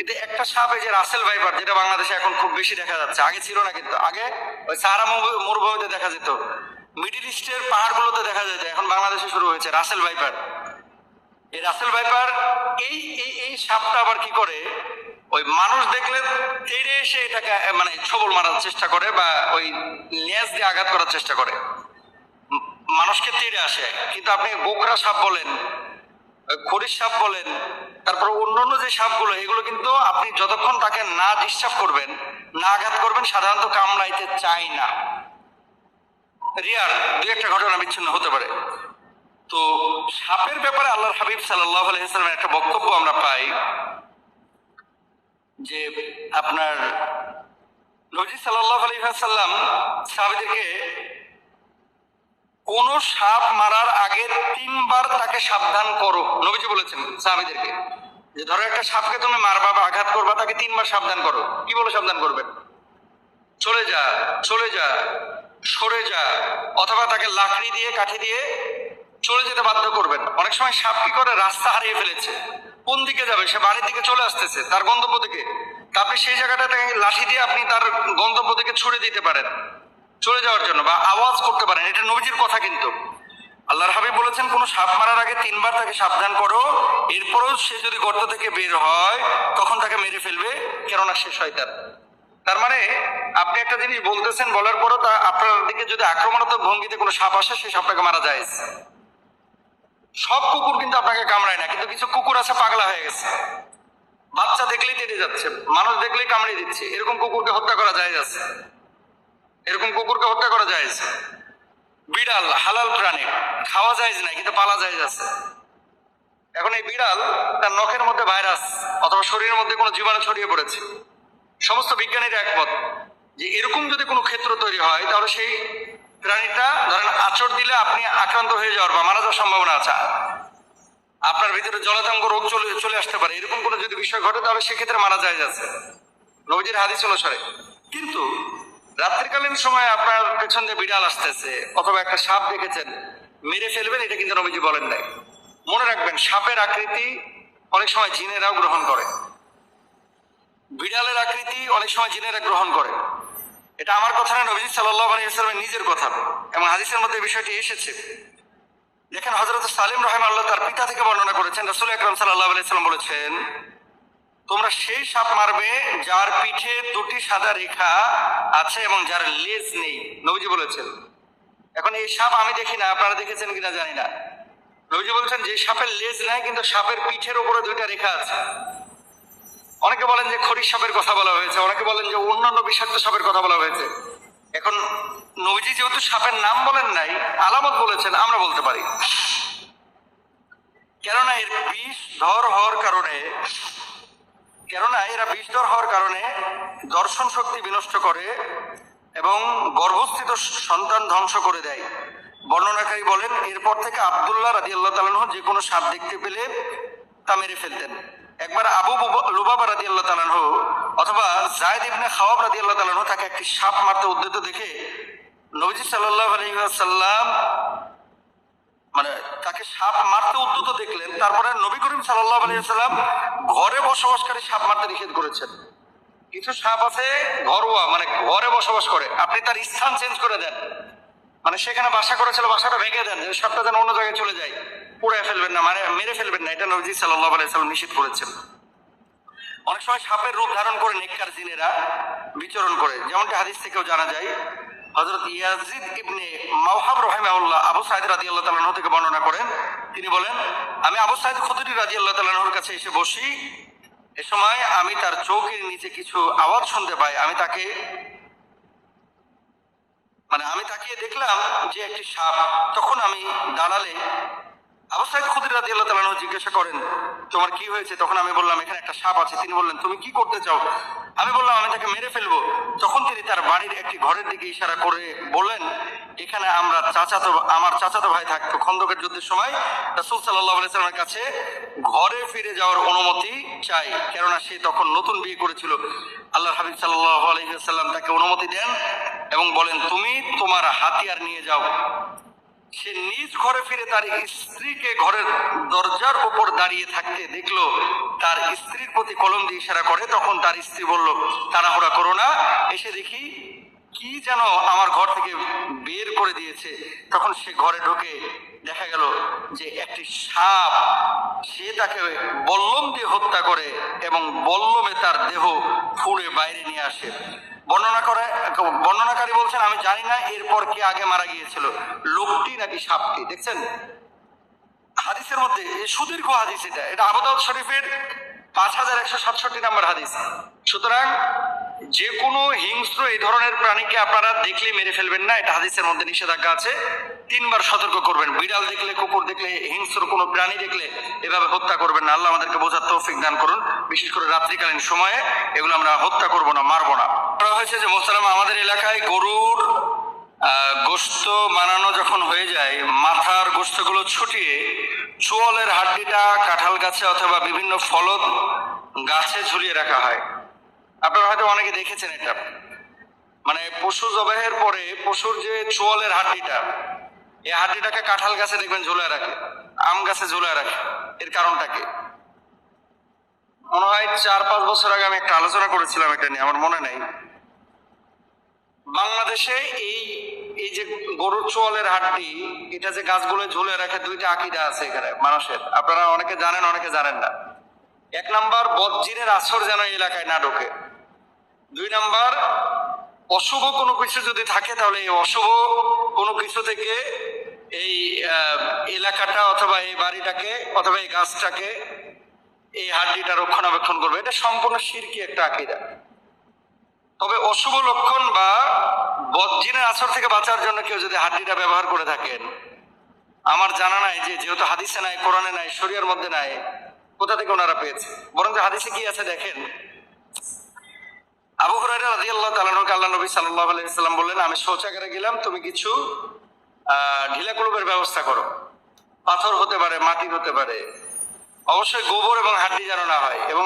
কিন্তু একটা সাপ এই যে রাসেল ভাইপার, যেটা বাংলাদেশে এখন খুব বেশি দেখা যাচ্ছে, আগে ছিল না কিন্তু, আগে ওই সারা মরু- মরুভূমিতে দেখা যেত। মিডিল ইস্টের পাহাড়গুলোতে দেখা যেত, এখন বাংলাদেশে শুরু হয়েছে রাসেল ভাইপার। এই রাসেল ভাইপার, এই এই এই সাপটা আবার কি করে, ওই মানুষ দেখলে তেড়ে এসে এটাকে মানে ছবল মারার চেষ্টা করে বা ওই লেজ দিয়ে আঘাত করার চেষ্টা করে। মানুষকে তেড়ে আসে। কিন্তু আপনি গোকরা সাপ বলেন ওই সাপ বলেন, তারপর অন্যান্য যে সাপগুলো, এগুলো কিন্তু আপনি যতক্ষণ তাকে না ডিস্টার্ব করবেন, না আঘাত করবেন, সাধারণত কামড়াইতে চায় না। রিয়ার দু একটা ঘটনা বিচ্ছিন্ন হতে পারে। তো সাপের ব্যাপারে আল্লাহর হাবিব সাল্লাহ আলহিসের একটা বক্তব্য আমরা পাই, যে আপনার নজি সাল্লাহ আলহিহাসাল্লাম সাহাবিদেরকে কোন সাপ মারার আগে তিনবার তাকে সাবধান করো। নবীজি বলেছেন সাহাবিদেরকে যে ধরো একটা সাপকে তুমি মারবা বা আঘাত করবা, তাকে তিনবার সাবধান করো। কি বলে সাবধান করবেন চলে যা চলে যা, সরে যা, অথবা তাকে লাকড়ি দিয়ে, কাঠি দিয়ে চলে যেতে বাধ্য করবেন। অনেক সময় সাপ কি করে? রাস্তা হারিয়ে ফেলেছে। কোন দিকে যাবে? সে বাড়ির দিকে চলে আসতেছে, তার গন্তব্য দিকে। তারপরে সেই জায়গাটাতে লাঠি দিয়ে আপনি তার গন্তব্য দিকে ছুড়ে দিতে পারেন। চলে যাওয়ার জন্য বা আওয়াজ করতে পারেন, এটা নবীজির কথা কিন্তু। আল্লাহর হাবিব বলেছেন, কোনো সাপ মারার আগে তিনবার তাকে সাবধান করো, এরপরও সে যদি গর্ত থেকে বের হয়, তখন তাকে মেরে ফেলবে, কেননা সে শয়তান। তার মানে আপনি একটা জিনিস বলতেছেন, বলার পরও তা আপনার দিকে যদি আক্রমণাত্মক ভঙ্গিতে কোনো সাপ আসে সেই সাপটাকে মারা যায়। সব কুকুর কিন্তু আপনাকে কামড়ায় না, কিন্তু কিছু কুকুর আছে, পাগলা হয়ে গেছে। বাচ্চা দেখলেই তেড়ে যাচ্ছে, মানুষ দেখলেই কামড়ে দিচ্ছে, এরকম কুকুরকে হত্যা করা যায় আছে। এরকম কুকুরকে হত্যা করা যায় বিড়াল, হালাল প্রাণী, খাওয়া যায় না কিন্তু পালা যায় আছে। এখন এই বিড়াল তার নখের মধ্যে ভাইরাস অথবা শরীরের মধ্যে কোনো জীবাণু ছড়িয়ে পড়েছে। সমস্ত বিজ্ঞানীর একমত যে এরকম যদি কোনো ক্ষেত্র তৈরি হয়, তাহলে সেই প্রাণীটা ধরেন আচর দিলে আপনি আক্রান্ত হয়ে যাওয়ার বা মারা যাওয়ার সম্ভাবনা আছে। আপনার ভিতরে জলাতঙ্ক রোগ চলে চলে আসতে পারে। এরকম কোনো যদি বিষয় ঘটে, তাহলে সেক্ষেত্রে মারা যায় যাচ্ছে নবীজির হাদিস অনুসারে। কিন্তু রাত্রিকালীন সময় আপনার পেছন দিয়ে বিড়াল আসতেছে, অথবা একটা সাপ দেখেছেন, মেরে ফেলবেন, এটা কিন্তু নবীজি বলেন নাই। মনে রাখবেন, সাপের আকৃতি অনেক সময় জিনেরাও গ্রহণ করে। বিড়ালের আকৃতি অনেক সময় জিনেরা গ্রহণ করে। এটা আমার কথা না, নবীজি সাল্লাহ আলাইসালামের নিজের কথা। এবং হাদিসের মধ্যে বিষয়টি এসেছে। দেখেন হজরত সালিম রহিম আল্লাহ তার পিতা থেকে বর্ণনা করেছেন, রসুল আকরম সাল্লাহ আলাইসাল্লাম বলেছেন তোমরা সেই সাপ মারবে যার পিঠে দুটি সাদা রেখা আছে এবং যার লেজ নেই, নবীজি বলেছেন। এখন এই সাপ আমি দেখি না, আপনারা দেখেছেন কিনা জানি না। নবীজি বলছেন, যে সাপের লেজ নাই, কিন্তু সাপের পিঠের উপরে দুইটা রেখা আছে। অনেকে বলেন যে খড়ি সাপের কথা বলা হয়েছে, অনেকে বলেন যে অন্যান্য বিষাক্ত সাপের কথা বলা হয়েছে। এখন নবীজি যেহেতু সাপের নাম বলেন নাই, আলামত বলেছেন, আমরা বলতে পারি। কেননা এর বিষ ধর হওয়ার কারণে কেননা এরা বিষধর হওয়ার কারণে দর্শন শক্তি বিনষ্ট করে এবং গর্ভস্থিত সন্তান ধ্বংস করে দেয়। বর্ণনাকারী বলেন, এরপর থেকে আবদুল্লাহ রাজি আল্লাহ তালাহ যে কোনো সাপ দেখতে পেলে তা মেরে ফেলতেন। একবার আবু বুবা- লুবাবা রাজি আল্লাহ তালাহ অথবা জায়দ ইবনে খাওয়াব রাজি আল্লাহ তালাহ তাকে একটি সাপ মারতে উদ্যত দেখে নবজি সাল্লাহ আলহিহাসাল্লাম মানে তাকে সাপ মারতে উদ্যত দেখলেন, তারপরে নবী করিম সাল্লাহ ঘরে বসবাসকারী সাপ মারতে নিষেধ করেছেন। কিছু সাপ আছে ঘরোয়া মানে ঘরে বসবাস করে। আপনি তার স্থান চেঞ্জ করে দেন। মানে সেখানে বাসা করেছিল, বাসাটা ভেঙে দেন সাপটা যেন অন্য জায়গায় চলে যায়। পুড়ে ফেলবেন না মানে মেরে ফেলবেন না, এটা নবজি সাল্লাহ আলাইসাল্লাম নিষেধ করেছেন। অনেক সময় সাপের রূপ ধারণ করে নেককার জিনেরা বিচরণ করে, যেমনটি হাদিস থেকেও জানা যায়। হজরত ইয়াজিদ ইবনে মাওহাব রহেমাউল্লাহ আবু সাইদ রাজি আল্লাহ তালাহ থেকে বর্ণনা করেন। তিনি বলেন, আমি আবু সাইদ খুদরি রাজি আল্লাহ তালাহর কাছে এসে বসি। এ সময় আমি তার চৌকির নিচে কিছু আওয়াজ শুনতে পাই। আমি তাকে মানে আমি তাকিয়ে দেখলাম যে একটি সাপ। তখন আমি দাঁড়ালে আবু সাইদ খুদির রাজি আল্লাহ তালাহ জিজ্ঞাসা করেন, তোমার কি হয়েছে? তখন আমি বললাম, এখানে একটা সাপ আছে। তিনি বললেন, তুমি কি করতে চাও? আমি বললাম, আমি তাকে মেরে ফেলব। তখন তিনি তার বাড়ির একটি ঘরের দিকে ইশারা করে বললেন, এখানে আমরা চাচাতো, আমার চাচাতো ভাই থাকতো খন্দকের যুদ্ধের সময়। রাসুল সাল্লাহ আলাইসালামের কাছে ঘরে ফিরে যাওয়ার অনুমতি চাই। কেননা সে তখন নতুন বিয়ে করেছিল। আল্লাহ হাবিব সাল্লাহ আলহিহাল্লাম তাকে অনুমতি দেন এবং বলেন, তুমি তোমার হাতিয়ার নিয়ে যাও। সে নিজ ঘরে ফিরে তার স্ত্রীকে ঘরের দরজার উপর দাঁড়িয়ে থাকতে দেখল, তার স্ত্রীর প্রতি কলম দিয়ে ইশারা করে। তখন তার স্ত্রী বলল, তাড়াহুড়া করো না, এসে দেখি কি যেন আমার ঘর থেকে বের করে দিয়েছে। তখন সে ঘরে ঢুকে দেখা গেল যে একটি সাপ, সে তাকে বল্লম দিয়ে হত্যা করে এবং বল্লমে তার দেহ ফুঁড়ে বাইরে নিয়ে আসে। বর্ণনা করে, বর্ণনাকারী বলছেন, আমি জানি না এরপর কে আগে মারা গিয়েছিল। লোকটি নাকি সাপটি? দেখছেন? হাদিসের মধ্যে সুদীর্ঘ হাদিস এটা। এটা আবুদাউদ শরীফের পাঁচ হাজার একশো সাতষট্টি নাম্বার হাদিস। সুতরাং যে কোনো হিংস্র এই ধরনের প্রাণীকে আপনারা দেখলে মেরে ফেলবেন না, এটা হাদিসের মধ্যে নিষেধাজ্ঞা আছে। তিনবার সতর্ক করবেন, বিড়াল দেখলে, কুকুর দেখলে, হিংস্র কোনো প্রাণী দেখলে এভাবে হত্যা করবেন না। আল্লাহ আমাদেরকে বোঝার তৌফিক দান করুন। বিশেষ করে রাত্রিকালীন সময়ে এগুলো আমরা হত্যা করব না, মারবো না। হয়েছে যে মোস্তারাম, আমাদের এলাকায় গরুর গোস্ত বানানো যখন হয়ে যায়, মাথার গোস্তগুলো ছুটিয়ে চুয়ালের হাড্ডিটা কাঁঠাল গাছে অথবা বিভিন্ন ফলদ গাছে ঝুলিয়ে রাখা হয়। আপনারা হয়তো অনেকে দেখেছেন এটা। মানে পশু জবাহের পরে পশুর যে চোয়ালের হাড্ডিটা, এই হাড্ডিটাকে কাঁঠাল গাছে দেখবেন ঝুলায় রাখে, আম গাছে ঝুলায় রাখে। এর কারণটা কি? মনে হয় চার পাঁচ বছর আগে আমি একটা আলোচনা করেছিলাম এটা নিয়ে, আমার মনে নেই। বাংলাদেশে এই এই যে গরুর চোয়ালের হাড্ডি, এটা যে গাছগুলো ঝুলে রাখে, দুইটা আকিদা আছে এখানে, মানুষের। আপনারা অনেকে জানেন অনেকে জানেন না। এক নাম্বার বজ্জিনের আসর যেন এলাকায় না ঢোকে। দুই নাম্বার, অশুভ কোনো কিছু যদি থাকে তাহলে এই অশুভ কোনো কিছু থেকে এই এলাকাটা অথবা এই বাড়িটাকে অথবা এই গাছটাকে এই হাড্ডিটা রক্ষণাবেক্ষণ করবে। এটা সম্পূর্ণ শিরকি একটা আকিদা। তবে অশুভ লক্ষণ বা বজ্জিনের আসর থেকে বাঁচার জন্য কেউ যদি হাড্ডিটা ব্যবহার করে থাকেন, আমার জানা নাই যে যেহেতু হাদিসে নাই, কোরআনে নাই, শরিয়ার মধ্যে নাই, কোথা থেকে ওনারা পেয়েছে? বরং হাদিসে কি আছে দেখেন? আবু আল্লাহ তাআলা আল্লাহ নবী সাল্লাহ আলাইসাল্লাম বললেন, আমি শৌচাগারে গেলাম, তুমি কিছু ঢিলা কুলুপের ব্যবস্থা করো। পাথর হতে পারে, মাটি হতে পারে। অবশ্যই গোবর এবং হাড্ডি যেন না হয় এবং